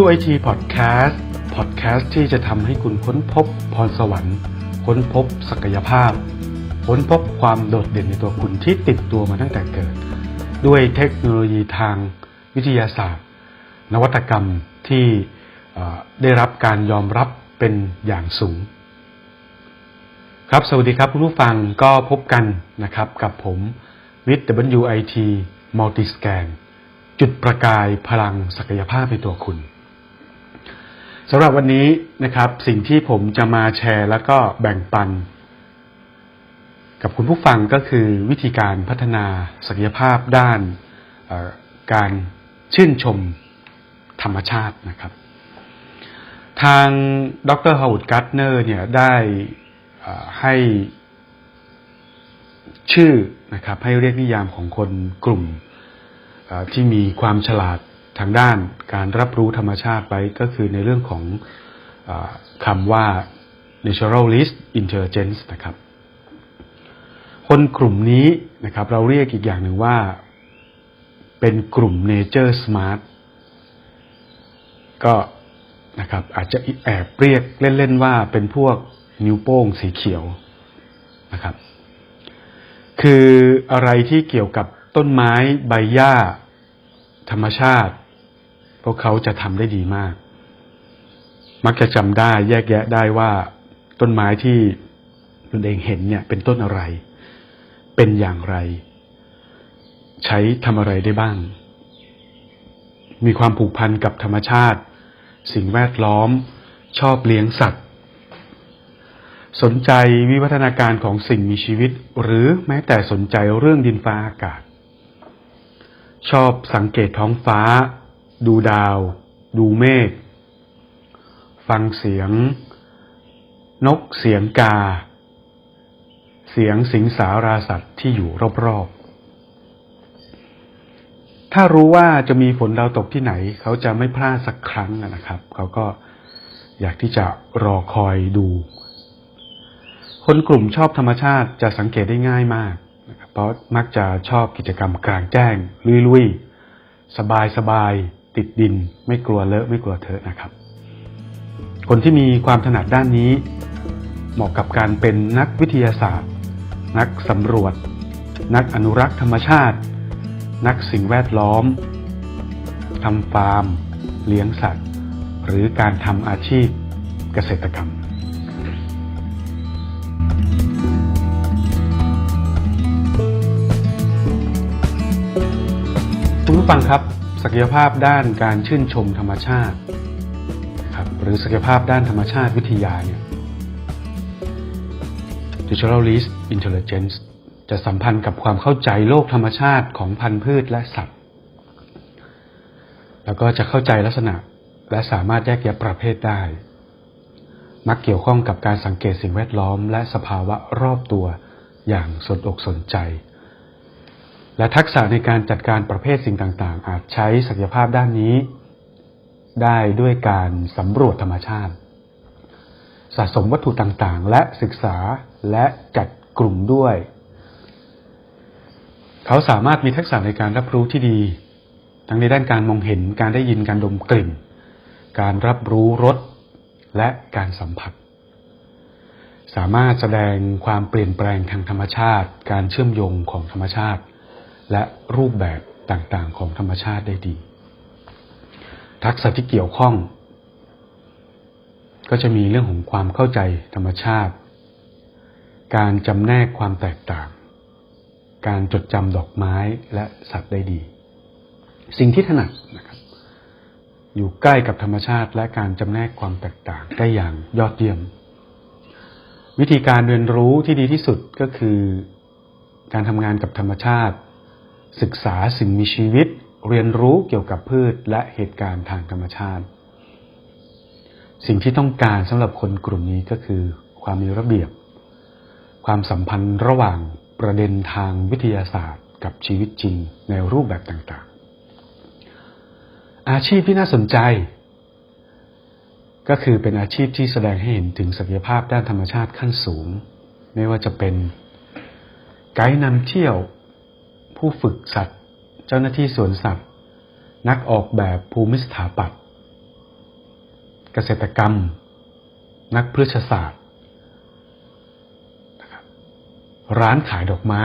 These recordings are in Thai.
WIT Podcast Podcast ที่จะทำให้คุณค้นพบพรสวรรค์ ค้นพบศักยภาพ ค้นพบความโดดเด่นในตัวคุณที่ติดตัวมาตั้งแต่เกิด ด้วยเทคโนโลยีทางวิทยาศาสตร์ นวัตกรรมที่ได้รับการยอมรับเป็นอย่างสูง ครับสวัสดีครับคุณผู้ฟังก็พบกันนะครับกับผม วิทย์ WIT Multiscan จุดประกายพลังศักยภาพในตัวคุณสำหรับวันนี้นะครับ สิ่งที่ผมจะมาแชร์แล้วก็แบ่งปัน กับคุณผู้ฟังก็คือวิธีการพัฒนาศักยภาพด้านการชื่นชมธรรมชาตินะครับ ทางดรฮาว a ดการ์ n เนอร์เนี่ยได้ให้ ชื่อนะครับให้เรียกนิยามของคนกลุ่มที่มีความฉลาดทางด้านการรับรู้ธรรมชาติไปก็คือในเรื่องของอคำว่า naturalist intelligence นะครับ คนกลุ่มนี้นะครับ เราเรียกอีกอย่างหนึ่งว่า เป็นกลุ่ม nature smart ก็นะครับ อาจจะแอบเรียกเล่น ๆ ว่าเป็นพวกนิ้วโป้งสีเขียวนะครับ คืออะไรที่เกี่ยวกับต้นไม้ใบหญ้า ธรรมชาติ พวกเขาจะทำได้ดีมาก มักจะจำได้แยกแยะได้ว่าต้นไม้ที่ตนเองเห็นเนี่ย เป็นต้นอะไร เป็นอย่างไร ใช้ทำอะไรได้บ้าง มีความผูกพันกับธรรมชาติ สิ่งแวดล้อม ชอบเลี้ยงสัตว์ สนใจวิวัฒนาการของสิ่งมีชีวิต หรือแม้แต่สนใจเรื่องดินฟ้าอากาศ ชอบสังเกตท้องฟ้า ดูดาว ดูเมฆ ฟังเสียง นกเสียงกา เสียงสิงสาราสัตว์ที่อยู่รอบๆ ถ้ารู้ว่าจะมีฝนดาวตกที่ไหน เขาจะไม่พลาดสักครั้งนะครับ เขาก็อยากที่จะรอคอยดู คนกลุ่มชอบธรรมชาติจะสังเกตได้ง่ายมากนะครับเพราะมักจะชอบกิจกรรมกลางแจ้ง ลุยๆ สบายๆติดดิน ไม่กลัวเลอะไม่กลัวเถอะนะครับ คนที่มีความถนัดด้านนี้ เหมาะกับการเป็นนักวิทยาศาสตร์ นักสำรวจ นักอนุรักษ์ธรรมชาติ นักสิ่งแวดล้อมทำฟาร์ม เลี้ยงสัตว์ หรือการทำอาชีพเกษตรกรรม ฟังครับศักยภาพด้านการชื่นชมธรรมชาติครับหรือศักยภาพด้านธรรมชาติวิทยาเนี่ย Naturalist Intelligence จะสัมพันธ์กับความเข้าใจโลกธรรมชาติของพันธุ์พืชและสัตว์ แล้วก็จะเข้าใจลักษณะและสามารถแยกแยะประเภทได้ มักเกี่ยวข้องกับการสังเกตสิ่งแวดล้อมและสภาวะรอบตัวอย่างสนอกสนใจ และทักษะในการจัดการประเภทสิ่งต่างๆ อาจใช้ศักยภาพด้านนี้ ได้ด้วยการสำรวจธรรมชาติ สะสมวัตถุต่างๆ และศึกษาและจัดกลุ่มด้วย เขาสามารถมีทักษะในการรับรู้ที่ดี ทั้งในด้านการมองเห็นการได้ยินการดมกลิ่น การรับรู้รสและการสัมผัสสามารถแสดงความเปลี่ยนแปลงทางธรรมชาติ การเชื่อมโยงของธรรมชาติ และรูปแบบต่างๆของธรรมชาติได้ดี ทักษะที่เกี่ยวข้อง ก็จะมีเรื่องของความเข้าใจธรรมชาติ การจำแนกความแตกต่าง การจดจำดอกไม้และสัตว์ได้ดี สิ่งที่ถนัดนะครับอยู่ใกล้กับธรรมชาติและการจำแนกความแตกต่างได้อย่างยอดเยี่ยม วิธีการเรียนรู้ที่ดีที่สุดก็คือ การทำงานกับธรรมชาติ ศึกษาสิ่งมีชีวิต เรียนรู้เกี่ยวกับพืชและเหตุการณ์ทางธรรมชาติ สิ่งที่ต้องการสำหรับคนกลุ่มนี้ก็คือ ความมีระเบียบ ความสัมพันธ์ระหว่างประเด็นทางวิทยาศาสตร์ กับชีวิตจริงในรูปแบบต่างๆ อาชีพที่น่าสนใจ ก็คือเป็นอาชีพที่แสดงให้เห็นถึงศักยภาพด้านธรรมชาติขั้นสูง ไม่ว่าจะเป็นไกด์นำเที่ยว ผู้ฝึกสัตว์ เจ้าหน้าที่สวนสัตว์ นักออกแบบภูมิสถาปัตย์เกษตรกรรม นักพฤกษศาสตร์ ร้านขายดอกไม้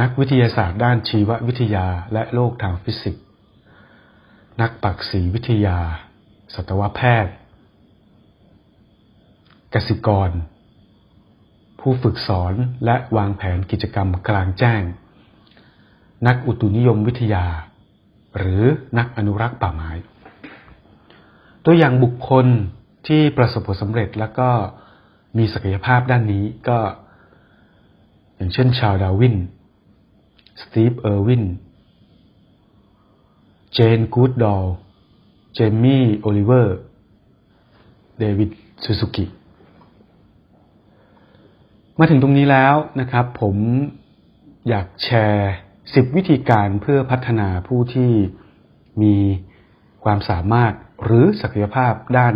นักวิทยาศาสตร์ด้านชีววิทยาและโลกทางฟิสิกส์ นักปักษีวิทยา สัตวแพทย์กสิกร ผู้ฝึกสอนและวางแผนกิจกรรมกลางแจ้ง นักอุตุนิยมวิทยา หรือนักอนุรักษ์ป่าไม้ ตัวอย่างบุคคลที่ประสบผลสำเร็จแล้วก็มีศักยภาพด้านนี้ก็ อย่างเช่นชาวดาวิน สตีฟ เออร์วิน เจน กูดดอล เจมี่ โอลิเวอร์ เดวิด ซูซูกิ มาถึงตรงนี้แล้วนะครับ ผมอยากแชร์10วิธีการเพื่อพัฒนาผู้ที่มีความสามารถหรือศักยภาพด้าน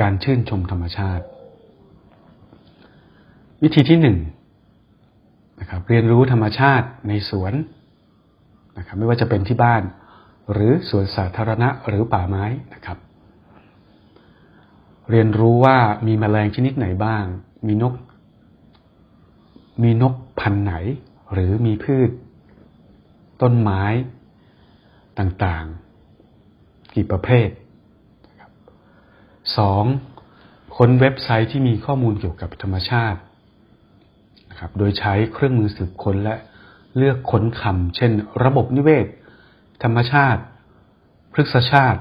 การชื่นชมธรรมชาติ วิธีที่หนึ่งนะครับเรียนรู้ธรรมชาติในสวนนะครับไม่ว่าจะเป็นที่บ้าน หรือสวนสาธารณะหรือป่าไม้นะครับ เรียนรู้ว่ามีแมลงชนิดไหนบ้าง มีนก มีนกพันธุ์ไหน หรือมีพืช ต้นไม้ต่างๆ กี่ประเภทสองค้นเว็บไซต์ที่มีข้อมูลเกี่ยวกับธรรมชาตินะครับโดยใช้เครื่องมือสืบค้นและเลือกค้นคำเช่น ระบบนิเวศ ธรรมชาติ พฤกษชาติ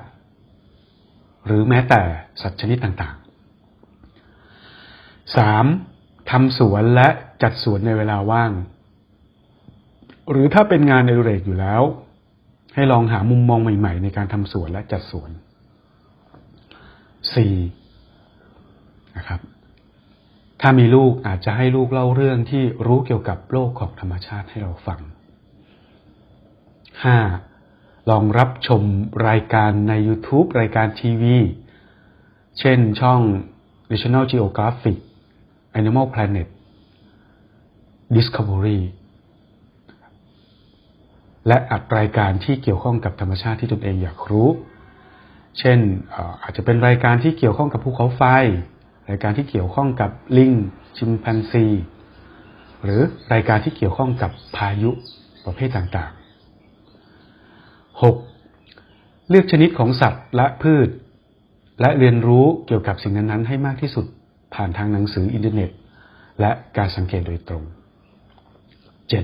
หรือแม้แต่สัตว์ชนิดต่างๆ 3. ทำสวนและจัดสวนในเวลาว่าง หรือถ้าเป็นงานในเรกอยู่แล้ว ให้ลองหามุมมองใหม่ ๆ ในการทำสวนและจัดสวน 4. นะครับ ถ้ามีลูกอาจจะให้ลูกเล่าเรื่องที่รู้เกี่ยวกับโลกของธรรมชาติให้เราฟัง 5. ลองรับชมรายการใน YouTube รายการทีวี เช่นช่อง National Geographic Animal Planet Discovery และอัดรายการที่เกี่ยวข้องกับธรรมชาติที่ตนเองอยากรู้ เช่นอาจจะเป็นรายการที่เกี่ยวข้องกับภูเขาไฟ รายการที่เกี่ยวข้องกับลิง ชิมแปนซี หรือรายการที่เกี่ยวข้องกับพายุประเภทต่างๆ 6. เลือกชนิดของสัตว์และพืช และเรียนรู้เกี่ยวกับสิ่งนั้นๆให้มากที่สุด ผ่านทางหนังสืออินเทอร์เน็ต และการสังเกตโดยตรง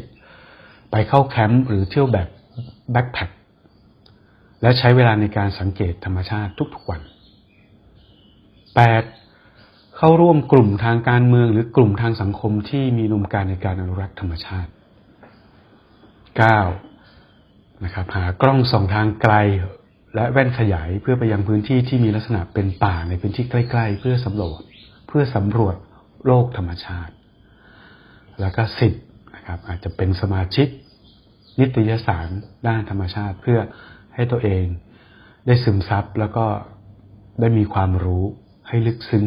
7. ไปเข้าแคมป์หรือเที่ยวแบบแบ็คแพคและใช้เวลาในการสังเกตธรรมชาติทุกๆวัน 8. เข้าร่วมกลุ่มทางการเมืองหรือกลุ่มทางสังคมที่มีนุมการในการอนุรักษ์ธรรมชาติ 9. นะครับหากล้องส่องทางไกลและแว่นขยายเพื่อไปยังพื้นที่ที่มีลักษณะเป็นป่าในพื้นที่ใกล้ ๆ เพื่อสำรวจ พื่อสำรวจโลกธรรมชาติ แล้วก็สิบนะครับอาจจะเป็นสมาชิก นิตยสารด้านธรรมชาติ เพื่อให้ตัวเองได้ซึมซับแล้วก็ได้มีความรู้ให้ลึกซึ้ง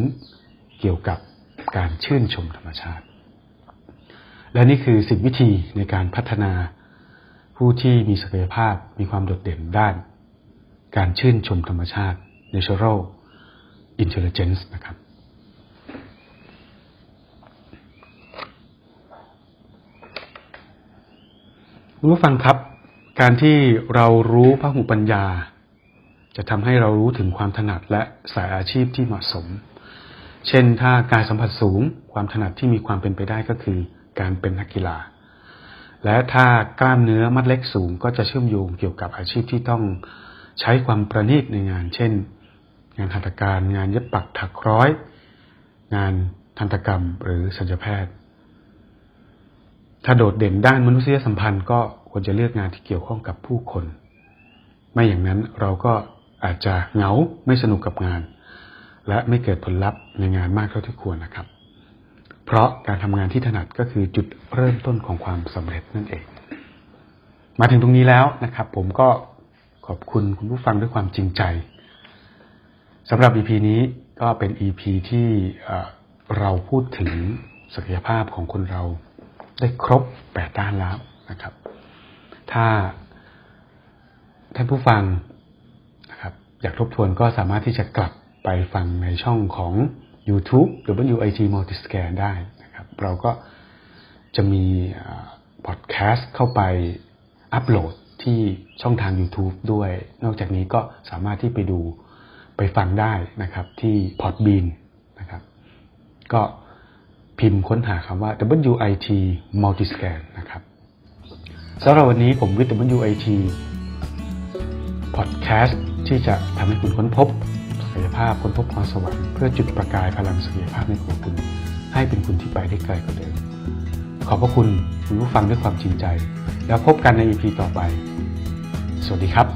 เกี่ยวกับการชื่นชมธรรมชาติ และนี่คือสิบวิธีในการพัฒนาผู้ที่มีศักยภาพมีความโดดเด่นด้าน การชื่นชมธรรมชาติ natural intelligence นะครับ คุณผู้ฟังครับ การที่เรารู้พระหูปัญญา จะทำให้เรารู้ถึงความถนัดและสายอาชีพที่เหมาะสม เช่นถ้าการสัมผัสสูง ความถนัดที่มีความเป็นไปได้ก็คือการเป็นนักกีฬา และถ้ากล้ามเนื้อมัดเล็กสูง ก็จะเชื่อมโยงเกี่ยวกับอาชีพที่ต้องใช้ความประณีตในงาน เช่น งานหัตถการ งานเย็บปักถักร้อย งานทันตกรรมหรือศัลยแพทย์ ถ้าโดดเด่นด้านมนุษยสัมพันธ์ก็ควรจะเลือกงานที่เกี่ยวข้องกับผู้คน ไม่อย่างนั้นเราก็อาจจะเหงาไม่สนุกกับงาน และไม่เกิดผลลัพธ์ในงานมากเท่าที่ควรนะครับ เพราะการทำงานที่ถนัดก็คือจุดเริ่มต้นของความสำเร็จนั่นเอง มาถึงตรงนี้แล้วนะครับ ผมก็ขอบคุณคุณผู้ฟังด้วยความจริงใจสำหรับ EP นี้ก็เป็น EP ที่เราพูดถึงศักยภาพของคนเรา ได้ครบ8ด้านแล้วนะครับ ถ้าท่านผู้ฟังนะครับ อยากทบทวนก็สามารถที่จะกลับไปฟังในช่องของ YouTube WIT Multiscan ได้นะครับ เราก็จะมีพอดแคสต์เข้าไปอัปโหลดที่ช่องทาง YouTube ด้วย นอกจากนี้ก็สามารถที่ไปดูไปฟังได้นะครับที่ Podbean นะครับ ก็ พิมพ์ค้นหาคำว่า WIT Multiscan นะครับสำหรับวันนี้ผมวิทย์ WIT พอดแคสต์ที่จะทำให้คุณค้นพบศักยภาพค้นพบพรสวรรค์เพื่อจุดประกายพลังศักยภาพในตัวคุณ ให้เป็นคุณที่ไปได้ไกลกว่าเดิม ขอบพระคุณคุณผู้ฟังด้วยความจริงใจ แล้วพบกันใน EP ต่อไป สวัสดีครับ